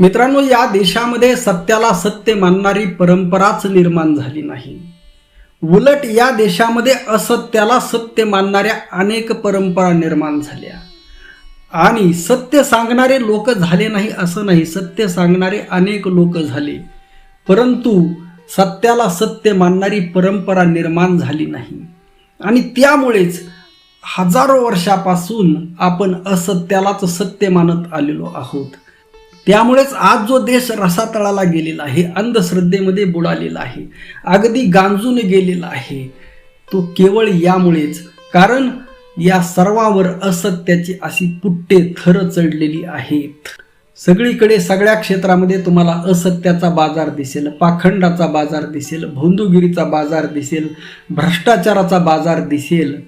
मित्रांनो या देशामध्ये सत्याला सत्य मानणारी परंपराच निर्माण झाली नाही. उलट या देशामध्ये असत्याला सत्य मानणाऱ्या अनेक परंपरा निर्माण झाल्या. आणि सत्य सांगणारे लोक झाले नाही असं नाही सत्य सांगणारे अनेक लोक झाले. परंतु सत्याला सत्य मानणारी परंपरा निर्माण झाली नाही. आणि त्यामुळेच हजारो वर्षापासून आपण असत्यालाच सत्य मानत आलेलो आहोत. त्यामुळेच आज जो देश रसातळाला गेलेला आहे अंधश्रद्धेमध्ये बुडालेला आहे अगदी गांजून गेलेला आहे तो केवळ यामुळेच. कारण या सर्वावर असत्याची अशी पुट्टे थर चढलेली आहेत. सगळीकडे सगळ्या क्षेत्रामध्ये तुम्हाला असत्याचा बाजार दिसेल पाखंडाचा बाजार दिसेल भोंदूगिरीचा बाजार दिसेल भ्रष्टाचाराचा बाजार दिसेल.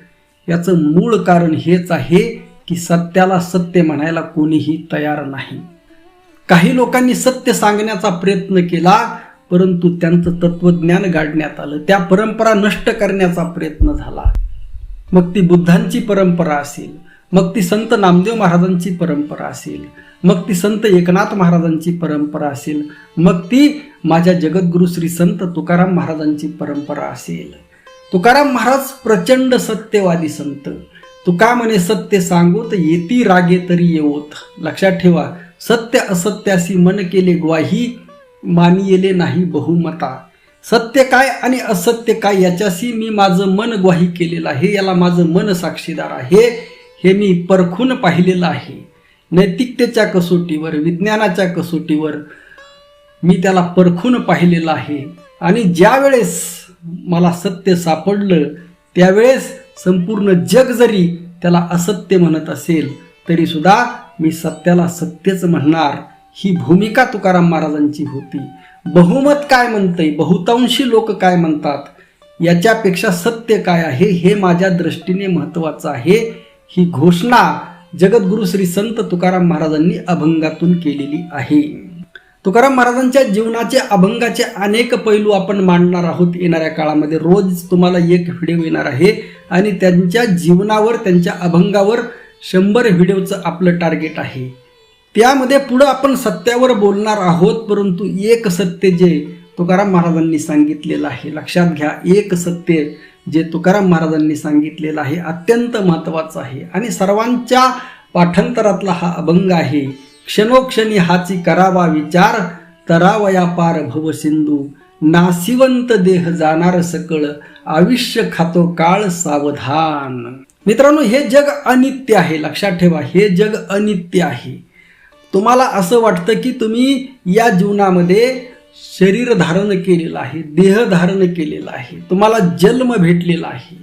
याचं मूळ कारण हेच आहे की सत्याला सत्य म्हणायला कोणीही तयार नाही. काही लोकांनी सत्य सांगण्याचा प्रयत्न केला परंतु त्यांचं तत्वज्ञान गाडण्यात आलं. त्या परंपरा नष्ट करण्याचा प्रयत्न झाला. मग ती बुद्धांची परंपरा असेल मग ती संत नामदेव महाराजांची परंपरा असेल मग ती संत एकनाथ महाराजांची परंपरा असेल मग ती माझ्या जगद्गुरु श्री संत तुकाराम महाराजांची परंपरा असेल. तुकाराम महाराज प्रचंड सत्यवादी संत. तुका म्हणे सत्य सांगोत येती रागे तरी येवोत. लक्षात ठेवा सत्य असत्यासी मन केले ग्वाही मानियेले नाही बहुमता. सत्य काय आणि असत्य काय याच्याशी मी माझं मन ग्वाही केलेलं आहे याला माझं मन साक्षीदार आहे हे मी परखून पाहिलेलं आहे. नैतिकतेच्या कसोटीवर विज्ञानाच्या कसोटीवर मी त्याला परखून पाहिलेलं आहे. आणि ज्यावेळेस मला सत्य सापडलं त्यावेळेस संपूर्ण जग जरी त्याला असत्य म्हणत असेल तरी सुद्धा मी सत्याला सत्यच म्हणणार. ही भूमिका तुकाराम महाराजांची होती. बहुमत काय म्हणतंय? बहुतांशी लोक काय म्हणतात? याच्यापेक्षा सत्य काय आहे? हे माझ्या दृष्टीने महत्वाचं आहे. ही घोषणा जगद्गुरु श्री संत तुकाराम महाराजांनी अभंगातून केलेली आहे. तुकाराम महाराजांच्या जीवनाचे अभंगाचे अनेक पैलू आपण मांडणार आहोत येणाऱ्या काळामध्ये. रोज तुम्हाला एक व्हिडिओ येणार आहे आणि त्यांच्या जीवनावर त्यांच्या अभंगावर शंभर व्हिडिओचं आपलं टार्गेट आहे. त्यामध्ये पुढं आपण सत्यावर बोलणार आहोत परंतु एक सत्य जे तुकाराम महाराजांनी सांगितलेलं आहे लक्षात घ्या एक सत्य जे तुकाराम महाराजांनी सांगितलेलं आहे अत्यंत महत्त्वाचं आहे. आणि सर्वांच्या पाठांतरातला हा अभंग आहे क्षणोक्षणी हाची करावा विचार तरावया पार भव सिंधू. देह जाणार सकळ आयुष्य खातो काळ सावधान. मित्रांनो हे जग अनित्य आहे. लक्षात ठेवा हे जग अनित्य आहे. तुम्हाला असं वाटतं की तुम्ही या जीवनामध्ये शरीर धारण केलेलं आहे देह धारण केलेला आहे तुम्हाला जन्म भेटलेला आहे.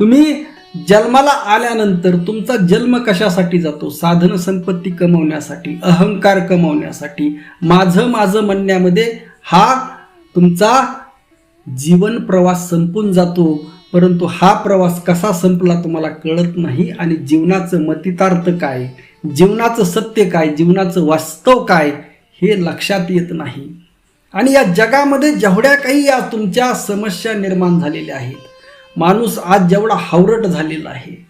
तुम्ही जन्माला आल्यानंतर तुमचा जन्म कशासाठी जातो? साधन संपत्ती कमवण्यासाठी अहंकार कमवण्यासाठी माझं माझं म्हणण्यामध्ये हा तुमचा जीवन प्रवास संपून जातो. परंतु हा प्रवास कसा संपला तुम्हाला कळत नाही आणि जीवनाचं मतितार्थ काय? जीवनाचं सत्य काय? जीवनाचं वास्तव काय? हे लक्षात येत नाही. आणि या जगामध्ये जेवढ्या काही या तुमच्या समस्या निर्माण झालेल्या आहेत माणूस आज जेवढा हावरट झालेला आहे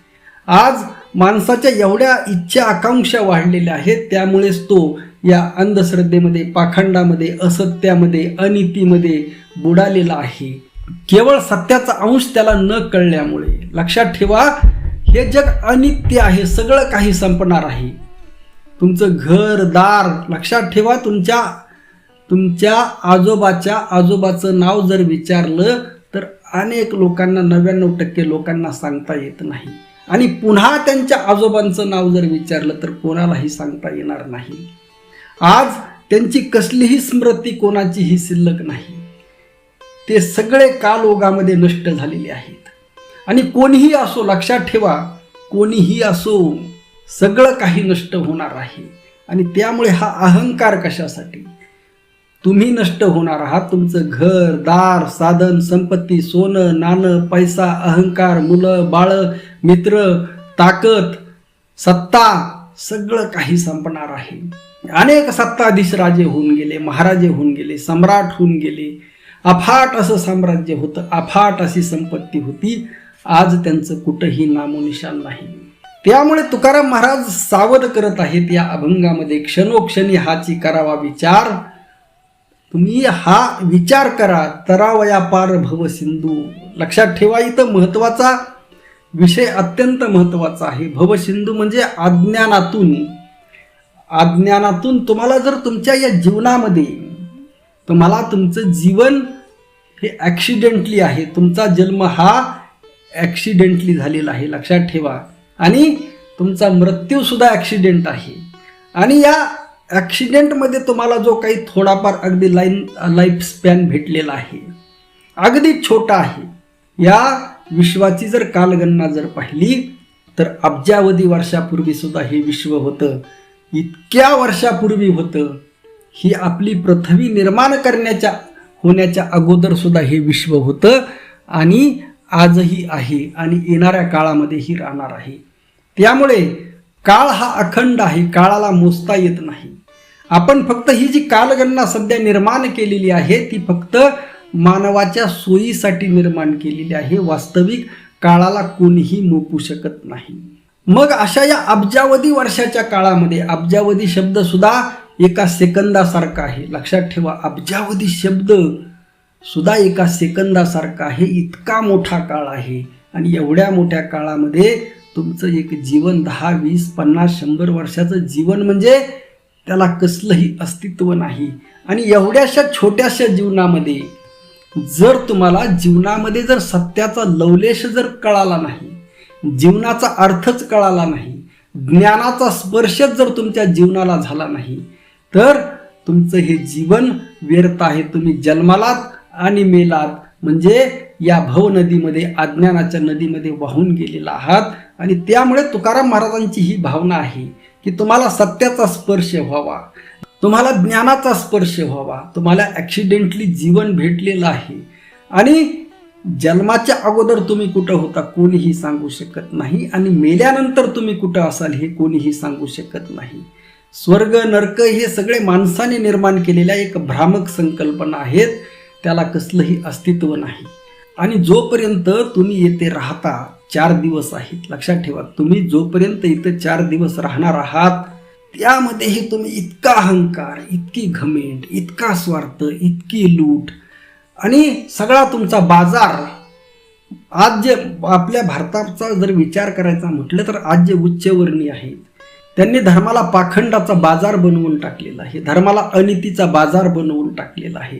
आज माणसाच्या एवढ्या इच्छा आकांक्षा वाढलेल्या आहेत त्यामुळेच तो या अंधश्रद्धेमध्ये पाखंडामध्ये असत्यामध्ये अनितीमध्ये बुडालेला आहे. केवळ सत्याचा अंश त्याला न कळल्यामुळे. लक्षात ठेवा हे जग अनित्य आहे सगळं काही संपणार आहे. तुमचं घर दार लक्षात ठेवा तुमच्या तुमच्या आजोबाच्या आजोबाचं नाव जर विचारलं तर अनेक लोकांना नव्याण्णव टक्के लोकांना सांगता येत नाही. आणि पुन्हा त्यांच्या आजोबांचं नाव जर विचारलं तर कोणालाही सांगता येणार नाही. आज त्यांची कसलीही स्मृती कोणाचीही शिल्लक नाही. ते सगळे कालोगामध्ये नष्ट झालेले आहेत. आणि कोणीही असो लक्षात ठेवा कोणीही असो सगळं काही नष्ट होणार आहे. आणि त्यामुळे हा अहंकार कशासाठी? तुम्ही नष्ट होणार आहात. तुमचं घर दार साधन संपत्ती सोनं नाणं पैसा अहंकार मुलं बाळं मित्र ताकद सत्ता सगळं काही संपणार आहे. अनेक सत्ताधीश राजे होऊन गेले महाराजे होऊन गेले सम्राट होऊन गेले. अफाट असं साम्राज्य होतं अफाट अशी संपत्ती होती. आज त्यांचं कुठंही नामोनिशान नाही. त्यामुळे तुकाराम महाराज सावध करत आहेत या अभंगामध्ये. क्षणोक्षणी हाची करावा विचार. तुम्ही हा विचार करा. तरावया पार भव सिंधू. लक्षात ठेवा इथं महत्त्वाचा विषय अत्यंत महत्त्वाचा आहे. भवसिंधू म्हणजे अज्ञानातून अज्ञानातून तुम्हाला जर तुमच्या या जीवनामध्ये तुम्हाला तुमचं जीवन हे ॲक्सिडेंटली आहे. तुमचा जन्म हा ॲक्सिडेंटली झालेला आहे. लक्षात ठेवा. आणि तुमचा मृत्यूसुद्धा ॲक्सिडेंट आहे. आणि या ॲक्सिडेंटमध्ये तुम्हाला जो काही थोडाफार अगदी लाईन लाईफ स्पॅन भेटलेला आहे. अगदी छोटा आहे. या विश्वाची जर कालगणना जर पाहिली तर अब्जावधी वर्षापूर्वीसुद्धा हे विश्व होतं. इतक्या वर्षापूर्वी होतं. ही आपली पृथ्वी निर्माण करण्याच्या होण्याच्या अगोदर सुद्धा हे विश्व होतं आणि आजही आहे आणि येणाऱ्या काळामध्येही राहणार आहे. त्यामुळे काळ हा अखंड आहे काळाला मोजता येत नाही. आपण फक्त ही जी कालगणना सध्या निर्माण केलेली आहे ती फक्त मानवाच्या सोयीसाठी निर्माण केलेली आहे. वास्तविक काळाला कोणीही मोपू शकत नाही. मग अशा या अब्जावधी वर्षाच्या काळामध्ये अब्जावधी शब्द सुद्धा एका सेकंदासारखा आहे. लक्षात ठेवा अब्जावधी शब्द सुद्धा एका सेकंदासारखा आहे. इतका मोठा काळ आहे आणि एवढ्या मोठ्या काळामध्ये तुमचं एक जीवन दहा वीस पन्नास शंभर वर्षाचं जीवन म्हणजे त्याला कसलंही अस्तित्व नाही. आणि एवढ्याशा छोट्याशा जीवनामध्ये जर तुम्हाला जीवनामध्ये जर सत्याचा लवलेश जर कळाला नाही जीवनाचा अर्थच कळाला नाही ज्ञानाचा स्पर्शच जर तुमच्या जीवनाला झाला नाही तर तुमचं हे जीवन व्यर्थ आहे. तुम्ही जन्मालात आणि मेलात म्हणजे या भव नदीमध्ये अज्ञानाच्या नदीमध्ये वाहून गेलेला आहात. आणि त्यामुळे तुकाराम महाराजांची ही भावना आहे की तुम्हाला सत्याचा स्पर्श व्हावा. तुम्हाला ज्ञानाचा स्पर्श व्हावा. तुम्हाला ॲक्सिडेंटली जीवन भेटलेलं आहे. आणि जन्माच्या अगोदर तुम्ही कुठं होता कोणीही सांगू शकत नाही. आणि मेल्यानंतर तुम्ही कुठं असाल हे कोणीही सांगू शकत नाही. स्वर्ग नरक हे सगळे माणसाने निर्माण केलेल्या एक भ्रामक संकल्पना आहेत. त्याला कसलंही अस्तित्व नाही. आणि जोपर्यंत तुम्ही येथे राहता चार दिवस आहेत. लक्षात ठेवा तुम्ही जोपर्यंत इथं चार दिवस राहणार आहात त्यामध्येही तुम्ही इतका अहंकार इतकी घमेंट इतका स्वार्थ इतकी लूट आणि सगळा तुमचा बाजार. आज जे आपल्या भारताचा जर विचार करायचा म्हटलं तर आज जे उच्चवर्णीय आहेत त्यांनी धर्माला पाखंडाचा बाजार बनवून टाकलेला आहे. धर्माला अनितीचा बाजार बनवून टाकलेला आहे.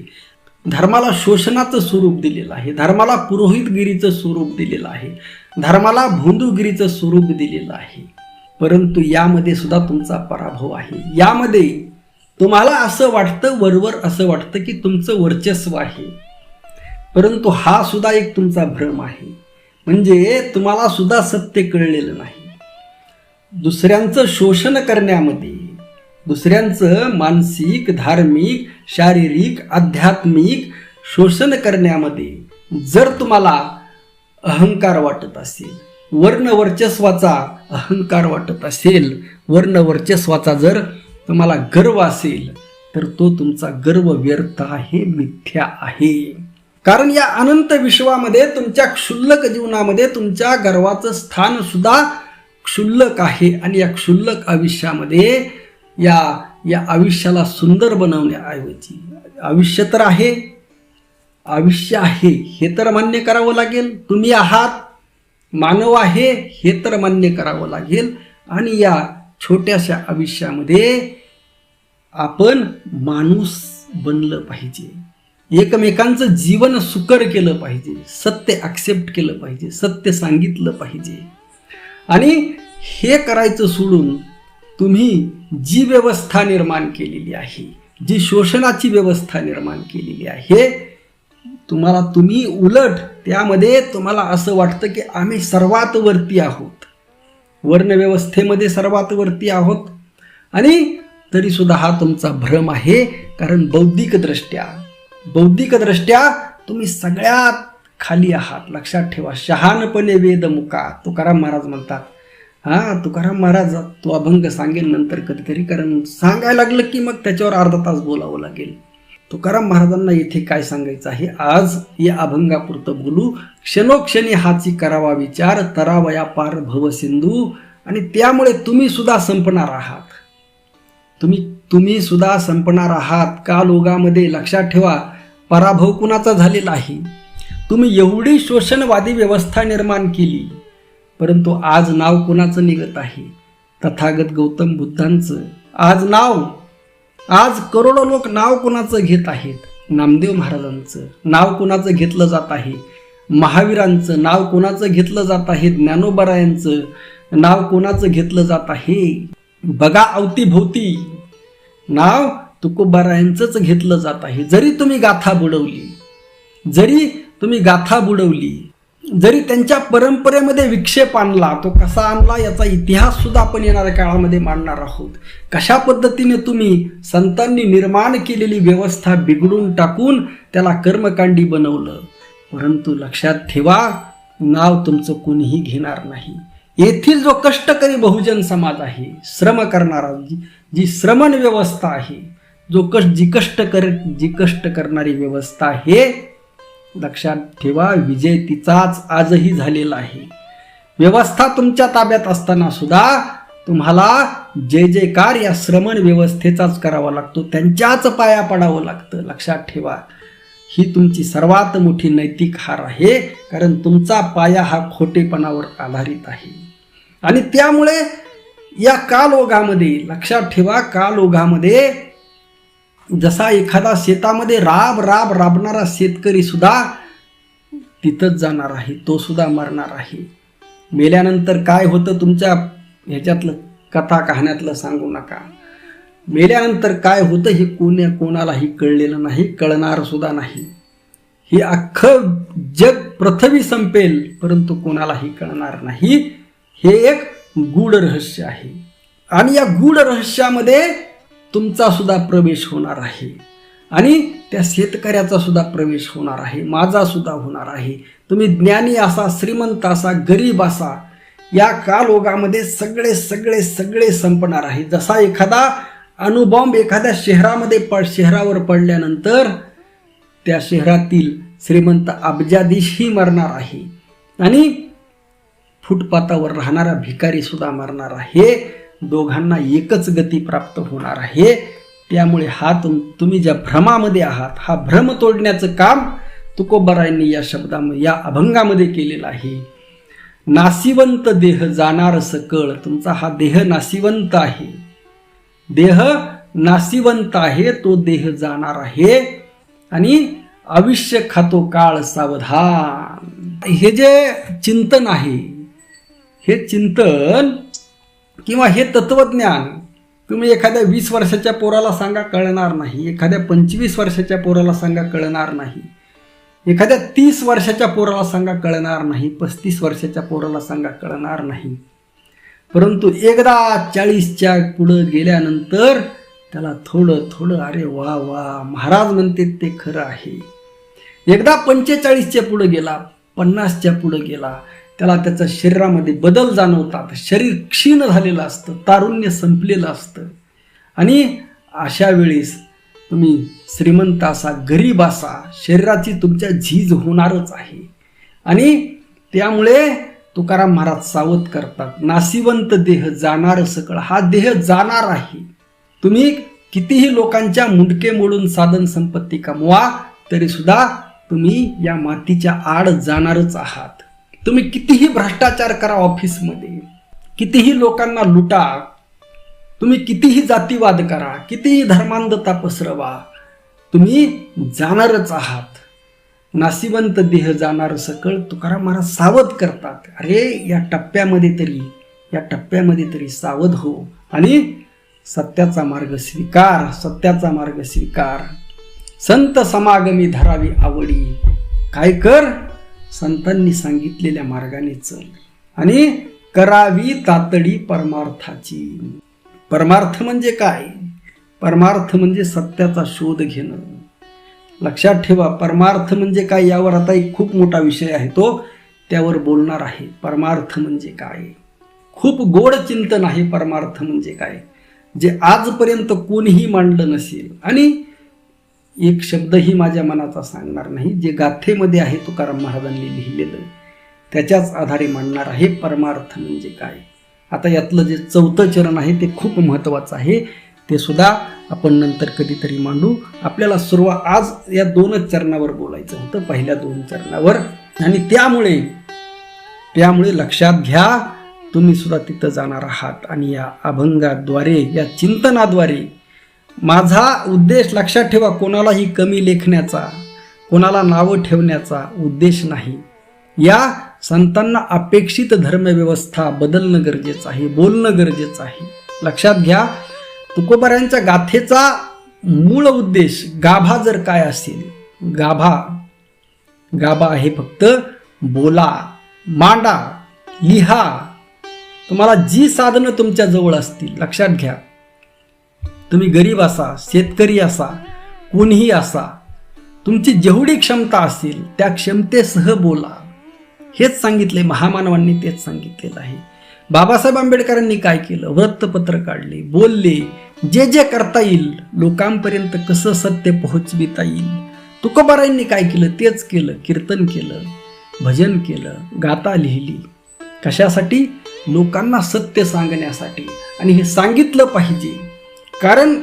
धर्माला शोषणाचं स्वरूप दिलेलं आहे. धर्माला पुरोहितगिरीचं स्वरूप दिलेलं आहे. धर्माला भोंदूगिरीचं स्वरूप दिलेलं आहे. परंतु यामध्ये सुद्धा तुमचा पराभव आहे. यामध्ये तुम्हाला असं वाटतं वरवर असं वाटतं की तुमचं वर्चस्व आहे. परंतु हा सुद्धा एक तुमचा भ्रम आहे. म्हणजे तुम्हाला सुद्धा सत्य कळलेलं नाही. दुसऱ्यांचं शोषण करण्यामध्ये दुसऱ्यांचं मानसिक धार्मिक शारीरिक आध्यात्मिक शोषण करण्यामध्ये जर तुम्हाला अहंकार वाटत असेल वर्ण वर्चस्वाचा अहंकार वाटत असेल वर्ण वर्चस्वाचा जर तुम्हाला गर्व असेल तर तो तुमचा गर्व व्यर्थ आहे मिथ्या आहे. कारण या अनंत विश्वामध्ये तुमच्या क्षुल्लक जीवनामध्ये तुमच्या गर्वाचं स्थान सुद्धा क्षुल्लक आहे आणि या क्षुल्लक आयुष्यामध्ये या या आयुष्याला सुंदर बनवण्याऐवजी आयुष्य तर आहे. आयुष्य आहे हे तर मान्य करावं लागेल. तुम्ही आहात मानव आहे हे तर मान्य करावं लागेल. आणि या छोट्याशा आयुष्यामध्ये आपण माणूस बनलं पाहिजे. एकमेकांचं जीवन सुकर केलं पाहिजे. सत्य ॲक्सेप्ट केलं पाहिजे. सत्य सांगितलं पाहिजे. आणि हे करायचं सोडून तुम्ही जी व्यवस्था निर्माण केलेली आहे जी शोषणाची व्यवस्था निर्माण केलेली आहे तुम्हाला तुम्ही उलट त्यामध्ये तुम्हाला असं वाटतं की आम्ही सर्वात वरती आहोत. वर्णव्यवस्थेमध्ये सर्वात वरती आहोत. आणि तरीसुद्धा हा तुमचा भ्रम आहे कारण बौद्धिकदृष्ट्या बौद्धिकदृष्ट्या तुम्ही सगळ्यात खाली आहात. लक्षात ठेवा शहानपणे वेदमुका तुकाराम महाराज म्हणतात हा तुकाराम महाराज तो अभंग सांगेल नंतर कधीतरी कारण सांगायला लागलं की मग त्याच्यावर अर्धा तास बोलावं लागेल. तुकाराम महाराजांना येथे काय सांगायचं आहे? आज या अभंगापुरतं बोलू. क्षणोक्षणी हाची करावा विचार तरावया पार भव सिंधू. आणि त्यामुळे तुम्ही सुद्धा संपणार आहात. तुम्ही तुम्ही सुद्धा संपणार आहात. का लोगामध्ये लक्षात ठेवा पराभव कुणाचा झालेला आहे? तुम्ही एवढी शोषणवादी व्यवस्था निर्माण केली. परंतु आज नाव कुणाचं निघत आहे? तथागत गौतम बुद्धांचं. आज नाव? आज करोडो लोक नाव कुणाचं घेत आहेत? नामदेव महाराजांचं. नाव कुणाचं घेतलं जात आहे? महावीरांचं. नाव कोणाचं घेतलं जात आहे? ज्ञानोबरायांचं. नाव कोणाचं घेतलं जात आहे? बघा अवतीभोवती. नाव तुकोबारायांचंच घेतलं जात आहे. जरी तुम्ही गाथा बुडवली जरी तुम्ही गाथा बुडवली जरी त्यांच्या परंपरेमध्ये विक्षेप आणला तो कसा आणला याचा इतिहास सुद्धा आपण येणाऱ्या काळामध्ये मांडणार आहोत. कशा पद्धतीने तुम्ही संतांनी निर्माण केलेली व्यवस्था बिघडून टाकून त्याला कर्मकांडी बनवलं? परंतु लक्षात ठेवा नाव तुमचं कोणीही घेणार नाही. येथील जो कष्टकरी बहुजन समाज आहे श्रम करणारा जी जी श्रमण व्यवस्था आहे जो कष्ट जी कष्ट कर जी कष्ट करणारी व्यवस्था आहे लक्षात ठेवा विजय तिचाच आजही झालेला आहे. व्यवस्था तुमच्या ताब्यात असताना सुद्धा तुम्हाला जे जयकार या श्रमण व्यवस्थेचाच करावा लागतो त्यांच्याच पाया पडावं लागतं. लक्षात ठेवा ही तुमची सर्वात मोठी नैतिक हार आहे कारण तुमचा पाया हा खोटेपणावर आधारित आहे. आणि त्यामुळे या कालोगामध्ये लक्षात ठेवा कालोगामध्ये जसा एखादा शेतामध्ये राब राब राबणारा शेतकरी सुद्धा तिथंच जाणार आहे तो सुद्धा मरणार आहे. मेल्यानंतर काय होतं तुमच्या ह्याच्यातलं कथा कहाण्यातलं सांगू नका. मेल्यानंतर काय होतं हे कोण्या कोणालाही कळलेलं नाही कळणार सुद्धा नाही. हे अख्खं जग पृथ्वी संपेल परंतु कोणालाही कळणार नाही. हे एक गूढ रहस्य आहे. आणि या गूढ रहस्यामध्ये तुमचा सुद्धा प्रवेश होणार आहे. आणि त्या शेतकऱ्याचा सुद्धा प्रवेश होणार आहे. माझा सुद्धा होणार आहे. तुम्ही ज्ञानी असा श्रीमंत असा गरीब असा या कालोगामध्ये सगळे सगळे सगळे संपणार आहे. जसा एखादा अणुबॉम्ब एखाद्या शहरामध्ये पड शहरावर पडल्यानंतर त्या शहरातील श्रीमंत अब्जाधीशही मरणार आहे. आणि फुटपाथावर राहणारा भिकारी सुद्धा मरणार आहे. दोघांना एकच गती प्राप्त होणार आहे. त्यामुळे हा तुम तुम्ही ज्या भ्रमामध्ये आहात हा भ्रम तोडण्याचं काम तुकोबरायांनी या शब्दामध्ये या अभंगामध्ये केलेलं आहे. नासिवंत देह जाणार सकळ तुमचा हा देह नासिवंत आहे. देह नासिवंत आहे तो देह जाणार आहे. आणि आयुष्य खातो काळ सावधान. हे जे चिंतन आहे हे चिंतन किंवा हे तत्वज्ञान तुम्ही एखाद्या वीस वर्षाच्या पोराला सांगा कळणार नाही. एखाद्या पंचवीस वर्षाच्या पोराला सांगा कळणार नाही. एखाद्या तीस वर्षाच्या पोराला सांगा कळणार नाही. पस्तीस वर्षाच्या पोराला सांगा कळणार नाही. परंतु एकदा चाळीसच्या पुढं गेल्यानंतर त्याला थोडं थोडं अरे वा वा महाराज म्हणते ते खरं आहे. एकदा पंचेचाळीसच्या पुढं गेला पन्नासच्या पुढं गेला त्याला त्याच्या शरीरामध्ये बदल जाणवतात. शरीर क्षीण झालेलं असतं तारुण्य संपलेलं असतं. आणि अशा वेळेस तुम्ही श्रीमंत असा गरीब असा शरीराची तुमच्या झीज होणारच आहे. आणि त्यामुळे तुकाराम महाराज सावध करतात नाशिवंत देह जाणार सकळ हा देह जाणार आहे. तुम्ही कितीही लोकांच्या मुंडके मोडून साधन संपत्ती कमवा तरी सुद्धा तुम्ही या मातीच्या आड जाणारच आहात. तुम्ही कितीही भ्रष्टाचार करा ऑफिसमध्ये कितीही लोकांना लुटा तुम्ही कितीही जातीवाद करा कितीही धर्मांधता पसरवा तुम्ही जाणारच आहात. नाशिवंत देह जाणार सकळ तुकाराम महाराज सावध करतात. अरे या टप्प्यामध्ये तरी या टप्प्यामध्ये तरी सावध हो आणि सत्याचा मार्ग स्वीकार सत्याचा मार्ग स्वीकार. संत समागमी धरावी आवडी. काय कर? संतांनी सांगितलेल्या मार्गाने चल. आणि करावी तातडी परमार्थाची. परमार्थ म्हणजे काय? परमार्थ म्हणजे सत्याचा शोध घेणं. लक्षात ठेवा परमार्थ म्हणजे काय यावर आता एक खूप मोठा विषय आहे तो. त्यावर बोलणार आहे परमार्थ म्हणजे काय? खूप गोड चिंतन आहे परमार्थ म्हणजे काय? जे आजपर्यंत कोणीही मांडलं नसेल. आणि एक शब्दही माझ्या मनाचा सांगणार नाही. जे गाथेमध्ये आहे तुकाराम महाराजांनी लिहिलेलं त्याच्याच आधारे मांडणार आहे परमार्थ म्हणजे काय? आता यातलं जे चौथं चरण आहे ते खूप महत्त्वाचं आहे. ते सुद्धा आपण नंतर कधीतरी मांडू. आपल्याला सुरुवात आज या दोनच चरणावर बोलायचं होतं पहिल्या दोन चरणावर. आणि त्यामुळे त्यामुळे लक्षात घ्या तुम्ही सुद्धा तिथं जाणार आहात. आणि या अभंगाद्वारे या चिंतनाद्वारे माझा उद्देश लक्षात ठेवा कोणालाही कमी लेखण्याचा कोणाला नावं ठेवण्याचा उद्देश नाही. या संतांना अपेक्षित धर्मव्यवस्था बदलणं गरजेचं आहे बोलणं गरजेचं आहे. लक्षात घ्या तुकोबाऱ्यांच्या गाथेचा मूळ उद्देश गाभा जर काय असेल गाभा गाभा आहे फक्त बोला मांडा लिहा. तुम्हाला जी साधनं तुमच्या जवळ असतील लक्षात घ्या. तुम्ही गरीब असा शेतकरी असा कोणीही असा तुमची जेवढी क्षमता असेल त्या क्षमतेसह बोला. हेच सांगितले महामानवांनी तेच सांगितलेलं आहे. बाबासाहेब आंबेडकरांनी काय केलं? वृत्तपत्र काढले बोलले जे जे करता येईल लोकांपर्यंत कसं सत्य पोहोचविता येईल? तुकोबारायांनी काय केलं? तेच केलं कीर्तन केलं भजन केलं गाता लिहिली. कशासाठी? लोकांना सत्य सांगण्यासाठी. आणि हे सांगितलं पाहिजे. कारण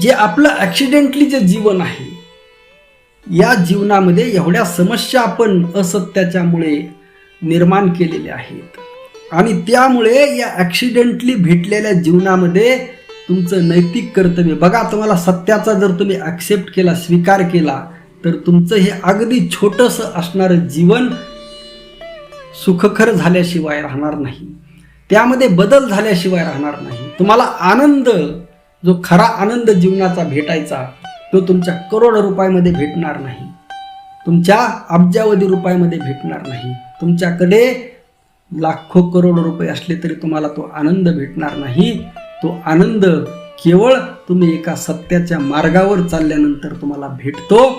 जे आपलं ॲक्सिडेंटली जे जीवन आहे या जीवनामध्ये एवढ्या समस्या आपण असत्याच्यामुळे निर्माण केलेल्या आहेत. आणि त्यामुळे या ॲक्सिडेंटली भेटलेल्या जीवनामध्ये तुमचं नैतिक कर्तव्य बघा तुम्हाला सत्याचा जर तुम्ही ॲक्सेप्ट केला स्वीकार केला तर तुमचं हे अगदी छोटंसं असणारं जीवन सुखकर झाल्याशिवाय राहणार नाही. त्यामध्ये बदल झाल्याशिवाय राहणार नाही. तुम्हाला आनंद जो खरा आनंद जीवनाचा भेटायचा तो तुमच्या करोड रुपयामध्ये भेटणार नाही. तुमच्या अब्जावधी रुपयामध्ये भेटणार नाही. तुमच्याकडे लाखो करोड रुपये असले तरी तुम्हाला तो आनंद भेटणार नाही. तो आनंद केवळ तुम्ही एका सत्याच्या मार्गावर चालल्यानंतर तुम्हाला भेटतो.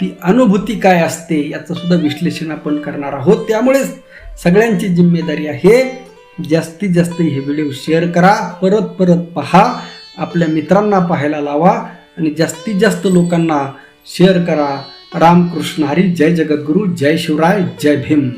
ती अनुभूती काय असते याचं सुद्धा विश्लेषण आपण करणार आहोत. त्यामुळेच सगळ्यांची जिम्मेदारी आहे. जास्तीत जास्त हे व्हिडिओ शेअर करा परत परत पहा आपल्या मित्रांना पाहायला लावा आणि जास्तीत जास्त लोकांना शेअर करा. रामकृष्ण हरी जय जगद्गुरू जय शिवराय जय भीम.